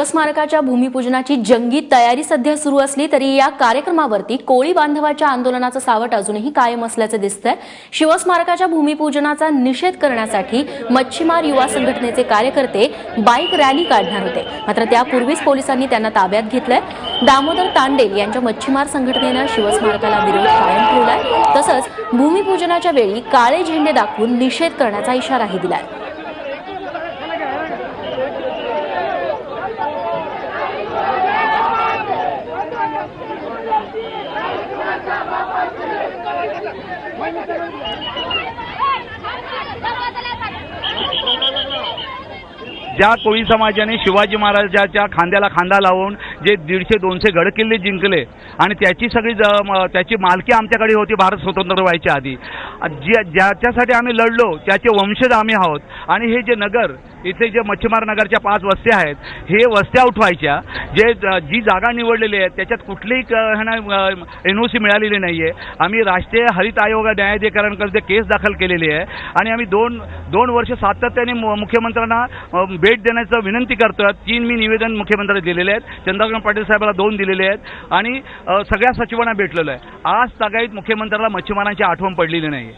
शिवस्मारकाच्या भूमिपूजनाची जंगी तयारी सध्या सुरू असली तरी या कार्यक्रमावरती कोळी बांधवाच्या आंदोलनाचं सावट अजूनही कायम असल्याचं दिसतंय. शिवस्मारकाच्या भूमिपूजनाचा निषेध करण्यासाठी मच्छीमार युवा संघटनेचे कार्यकर्ते बाईक रॅली काढणार होते. मात्र त्यापूर्वीच पोलिसांनी त्यांना ताब्यात घेतलंय. दामोदर तांडेल यांच्या मच्छीमार संघटनेनं शिवस्मारकाला विरोध कायम ठेवलाय. तसंच भूमिपूजनाच्या वेळी काळे झेंडे दाखवून निषेध करण्याचा इशाराही दिलाय. ज्या कोळी समाजाने शिवाजी महाराजाच्या खांद्याला खांदा लावून जे दीडशे दोनशे गडकिल्ले जिंकले आणि त्याची सगळी ज म- त्याची मालकी आमच्याकडे होती भारत स्वतंत्र व्हायच्या आधी. ज्या ज्याच्यासाठी आम्ही लढलो त्याचे वंशज आम्ही आहोत. आणि हे जे नगर इथे जे मच्छीमार नगरच्या पाच वस्त्या आहेत हे वस्त्या उठवायच्या जे जी जागा निवडलेली आहे त्याच्यात कुठलीही एन ओ सी मिळालेली नाही आहे आम्ही राष्ट्रीय हरित आयोग न्यायाधिकरणाकडे केस दाखल केलेली आहे. आणि आम्ही दोन दोन वर्ष सातत्याने मुख्यमंत्र्यांना भेट देण्याचं विनंती करतो तीन मी निवेदन मुख्यमंत्र्यांना दिलेले आहेत. चंद्रकांत पाटील साहेबाला दोन दिलेले आहेत. आणि सगळ्या सचिवांना भेटलेलो आहे. आज सगळ्यात मुख्यमंत्र्याला मच्छीमारांची आठवण पडलेली नाही